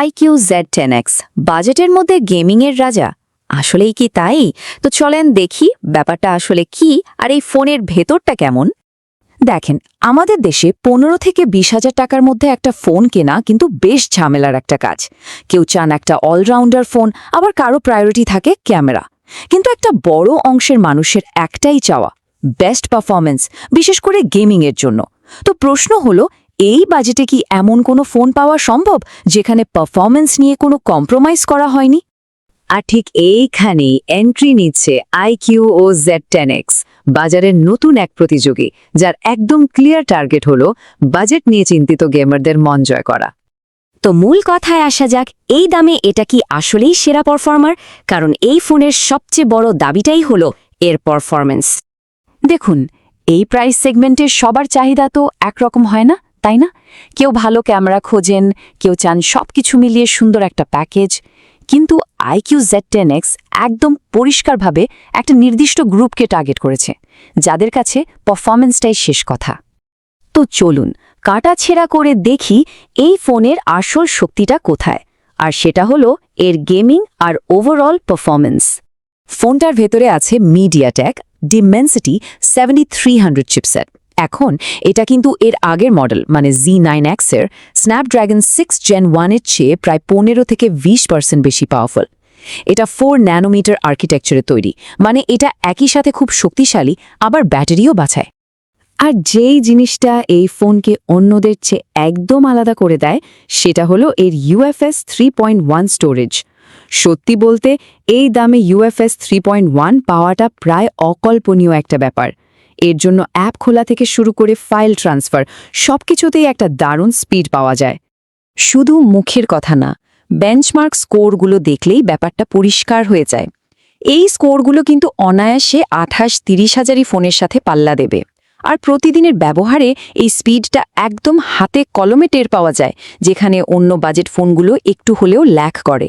IQ Z ten x বাজেটের মধ্যে গেমিংয়ের রাজা। আসলেই কি তাই? তো চলেন দেখি ব্যাপারটা আসলে কি আর এই ফোনের ভেতরটা কেমন। দেখেন, আমাদের দেশে পনেরো থেকে বিশ হাজার টাকার মধ্যে একটা ফোন কেনা কিন্তু বেশ ঝামেলার একটা কাজ। কেউ চান একটা অলরাউন্ডার ফোন, আবার কারও প্রায়োরিটি থাকে ক্যামেরা। কিন্তু একটা বড় অংশের মানুষের একটাই চাওয়া, বেস্ট পারফরমেন্স বিশেষ করে গেমিংয়ের জন্য। তো প্রশ্ন হলো এই বাজেটে কি এমন কোনো ফোন পাওয়া সম্ভব যেখানে পারফরমেন্স নিয়ে কোনো কম্প্রোমাইজ করা হয়নি? আর ঠিক এইখানেই এন্ট্রি নিচ্ছে iQOO Z ten X বাজারের নতুন এক প্রতিযোগী, যার একদম ক্লিয়ার টার্গেট হল বাজেট নিয়ে চিন্তিত গেমারদের মন জয় করা। তো মূল কথায় আসা যাক, এই দামে এটা কি আসলেই সেরা পারফর্মার কারণ এই ফোনের সবচেয়ে বড় দাবিটাই হল এর পারফরম্যান্স দেখুন, এই প্রাইস সেগমেন্টের সবার চাহিদা তো একরকম হয় না? তাই না? কেউ ভালো ক্যামেরা খোঁজেন, কেউ চান সব কিছু মিলিয়ে সুন্দর একটা প্যাকেজ। কিন্তু আইকিউ জেড টেন এক্স একদম পরিষ্কারভাবে একটা নির্দিষ্ট গ্রুপকে টার্গেট করেছে, যাদের কাছে পারফরমেন্সটাই শেষ কথা। তো চলুন কাটা ছেঁড়া করে দেখি এই ফোনের আসল শক্তিটা কোথায়, আর সেটা হলো এর গেমিং আর ওভারঅল পারফরমেন্স ফোনটার ভেতরে আছে MediaTek Dimensity seventy three hundred chipset এখন এটা কিন্তু এর আগের মডেল মানে জি নাইন এক্সের স্ন্যাপড্র্যাগন সিক্স জেন ওয়ানের চেয়ে প্রায় পনেরো থেকে বিশ পার্সেন্ট বেশি পাওয়ারফুল এটা ফোর ন্যানোমিটার আর্কিটেকচারে তৈরি মানে এটা একই সাথে খুব শক্তিশালী, আবার ব্যাটারিও বাঁচায়। আর যেই জিনিসটা এই ফোনকে অন্যদের চেয়ে একদম আলাদা করে দেয়, সেটা হলো এর UFS three point one storage সত্যি বলতে, এই দামে ইউএফএস থ্রি পয়েন্ট ওয়ান পাওয়াটা প্রায় অকল্পনীয় একটা ব্যাপার। এর জন্য অ্যাপ খোলা থেকে শুরু করে ফাইল ট্রান্সফার, সবকিছুতেই একটা দারুণ স্পিড পাওয়া যায়। শুধু মুখের কথা না বেঞ্চমার্ক স্কোরগুলো দেখলেই ব্যাপারটা পরিষ্কার হয়ে যায়। এই স্কোরগুলো কিন্তু অনায়াসে আঠাশ তিরিশ হাজারই ফোনের সাথে পাল্লা দেবে। আর প্রতিদিনের ব্যবহারে এই স্পিডটা একদম হাতে কলমে টের পাওয়া যায়, যেখানে অন্য বাজেট ফোনগুলো একটু হলেও ল্যাক করে।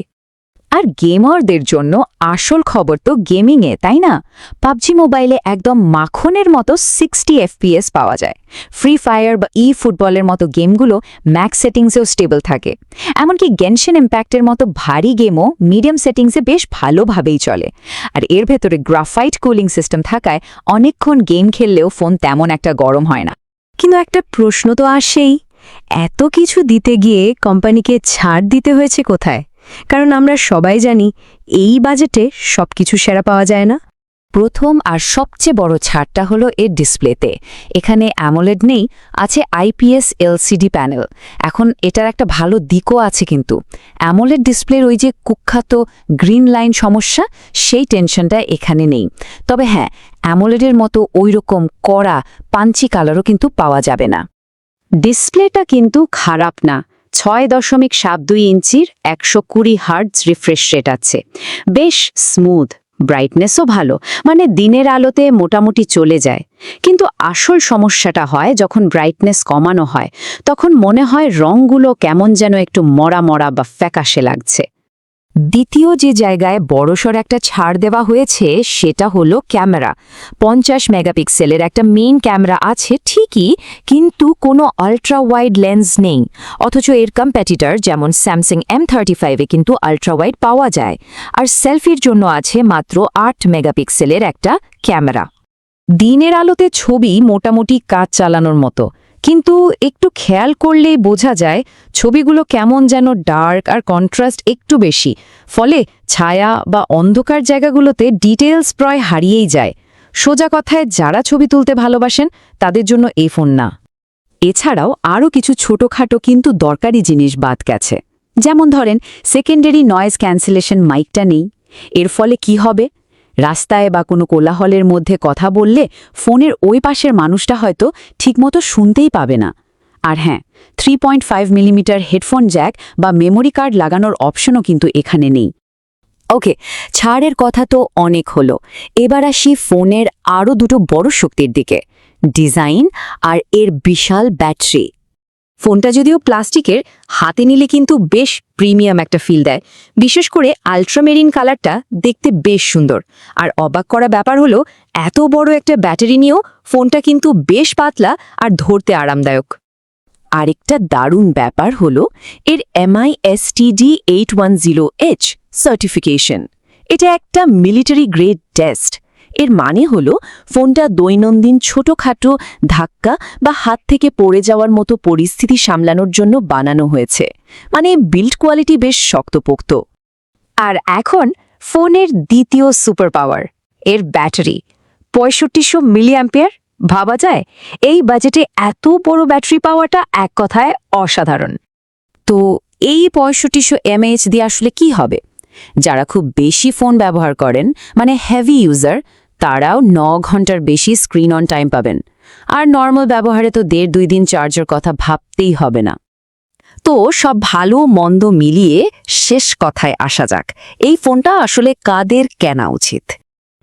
আর গেমারদের জন্য আসল খবর তো গেমিংয়ে, তাই না? পাবজি মোবাইলে একদম মাখনের মতো সিক্সটি এফপিএস পাওয়া যায়। ফ্রি ফায়ার বা ই ফুটবলের মতো গেমগুলো ম্যাক্স সেটিংসেও স্টেবল থাকে। এমনকি গেনশন ইম্প্যাক্টের মতো ভারী গেমও মিডিয়াম সেটিংসে বেশ ভালোভাবেই চলে। আর এর ভেতরে গ্রাফাইট কুলিং সিস্টেম থাকায় অনেকক্ষণ গেম খেললেও ফোন তেমন একটা গরম হয় না। কিন্তু একটা প্রশ্ন তো আসেই, এত কিছু দিতে গিয়ে কোম্পানিকে ছাড় দিতে হয়েছে কোথায়? কারণ আমরা সবাই জানি এই বাজেটে সবকিছু সেরা পাওয়া যায় না। প্রথম আর সবচেয়ে বড় ছাড়টা হলো এর ডিসপ্লেতে। এখানে অ্যামোলেড নেই, আছে আইপিএস এলসিডি প্যানেল। এখন এটার একটা ভালো দিকও আছে কিন্তু। অ্যামোলেড ডিসপ্লের ওই যে কুখ্যাত গ্রিন লাইন সমস্যা, সেই টেনশনটা এখানে নেই। তবে হ্যাঁ অ্যামোলেডের মতো ওই রকম কড়া, পাঞ্চি কালারও কিন্তু পাওয়া যাবে না। ডিসপ্লেটা কিন্তু খারাপ না। ছয় দশমিক সাত দুই ইঞ্চির একশো কুড়ি হার্ডস রিফ্রেশ রেট আছে। বেশ স্মুথ, ব্রাইটনেসও ভালো মানে দিনের আলোতে মোটামুটি চলে যায়। কিন্তু আসল সমস্যাটা হয় যখন ব্রাইটনেস কমানো হয়, তখন মনে হয় রঙগুলো কেমন যেন একটু মরা মরা বা ফ্যাকাশে লাগছে। দ্বিতীয় যে জায়গায় বড়সড় একটা ছাড় দেওয়া হয়েছে, সেটা হলো ক্যামেরা। পঞ্চাশ মেগাপিক্সেলের একটা মেইন ক্যামেরা আছে, ঠিকই, কিন্তু কোনো আল্ট্রা ওয়াইড লেন্স নেই। অথচ এর কম্প্যাটিটর যেমন স্যামসাং এম থার্টি ফাইভে কিন্তু আল্ট্রা ওয়াইড পাওয়া যায়। আর সেলফির জন্য আছে মাত্র আট মেগাপিক্সেলের একটা ক্যামেরা। দিনের আলোতে ছবি মোটামুটি কাজ চালানোর মতো। কিন্তু একটু খেয়াল করলেই বোঝা যায় ছবিগুলো কেমন যেন ডার্ক আর কন্ট্রাস্ট একটু বেশি। ফলে ছায়া বা অন্ধকার জায়গাগুলোতে ডিটেলস প্রায় হারিয়েই যায়। সোজা কথায় যারা ছবি তুলতে ভালোবাসেন, তাদের জন্য এই ফোন না। এছাড়াও আরও কিছু ছোটখাটো কিন্তু দরকারি জিনিস বাদ গেছে। যেমন ধরেন, সেকেন্ডারি নয়েজ ক্যান্সেলেশন মাইকটা নেই। এর ফলে কি হবে? রাস্তায় বা কোনো কোলাহলের মধ্যে কথা বললে ফোনের ওই পাশের মানুষটা হয়তো ঠিকমতো শুনতেই পাবে না। আর হ্যাঁ three point five millimetre headphone jack বা মেমোরি কার্ড লাগানোর অপশনও কিন্তু এখানে নেই। ওকে, ছাড়ের কথা তো অনেক হলো। এবার আসি ফোনের আরও দুটো বড় শক্তির দিকে, ডিজাইন আর এর বিশাল ব্যাটারি। ফোনটা যদিও প্লাস্টিকের, হাতে নিলে কিন্তু বেশ প্রিমিয়াম একটা ফিল দেয়। বিশেষ করে আলট্রামেরিন কালারটা দেখতে বেশ সুন্দর। আর অবাক করা ব্যাপার হলো, এত বড় একটা ব্যাটারি নিয়েও ফোনটা কিন্তু বেশ পাতলা আর ধরতে আরামদায়ক। আরেকটা দারুণ ব্যাপার হল, এর MI STD eight one zero H certification এটা একটা মিলিটারি গ্রেড টেস্ট এর মানে হল ফোনটা দৈনন্দিন ছোটখাটো ধাক্কা বা হাত থেকে পড়ে যাওয়ার মতো পরিস্থিতি সামলানোর জন্য বানানো হয়েছে। মানে বিল্ড কোয়ালিটি বেশ শক্তপোক্ত। আর এখন ফোনের দ্বিতীয় সুপার পাওয়ার এর ব্যাটারি। পঁয়ষট্টিশো মিলিঅ্যাম্পিয়ার ভাবা যায়? এই বাজেটে এত বড় ব্যাটারি পাওয়াটা এক কথায় অসাধারণ। তো এই পঁয়ষট্টিশো এমএএইচ দিয়ে আসলে কি হবে? যারা খুব বেশি ফোন ব্যবহার করেন মানে হেভি ইউজার তারাও ন ঘণ্টার বেশি স্ক্রিন অন টাইম পাবেন। আর নর্মাল ব্যবহারে তো দেড় দুই দিন চার্জের কথা ভাবতেই হবে না। তো সব ভালো মন্দ মিলিয়ে শেষ কথায় আসা যাক। এই ফোনটা আসলে কাদের কেনা উচিত?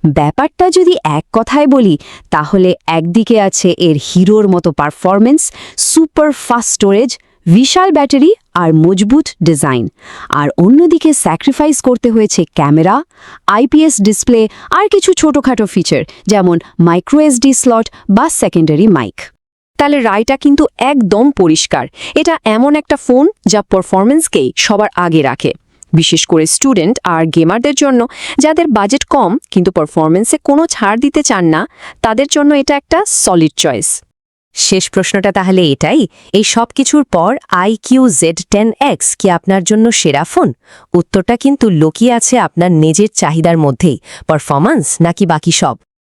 ব্যাপারটা যদি এক কথায় বলি, তাহলে একদিকে আছে এর হিরোর মতো পারফরমেন্স সুপার ফাস্ট স্টোরেজ বিশাল ব্যাটারি আর মজবুত ডিজাইন। আর অন্যদিকে স্যাক্রিফাইস করতে হয়েছে ক্যামেরা আইপিএস ডিসপ্লে আর কিছু ছোটখাটো ফিচার যেমন মাইক্রোএসডি স্লট বা সেকেন্ডারি মাইক তাহলে রায়টা কিন্তু একদম পরিষ্কার। এটা এমন একটা ফোন যা পারফরমেন্সকেই সবার আগে রাখে। বিশেষ করে স্টুডেন্ট আর গেমারদের জন্য, যাদের বাজেট কম কিন্তু পারফরমেন্সে কোনো ছাড় দিতে চান না, তাদের জন্য এটা একটা সলিড চয়েস শেষ প্রশ্নটা তাহলে এটাই। এই সব কিছুর পর I Q Z ten X কি আপনার জন্য সেরা ফোন? উত্তরটা কিন্তু লুকিয়ে আছে আপনার নিজের চাহিদার মধ্যেই। পারফরম্যান্স নাকি বাকি সব?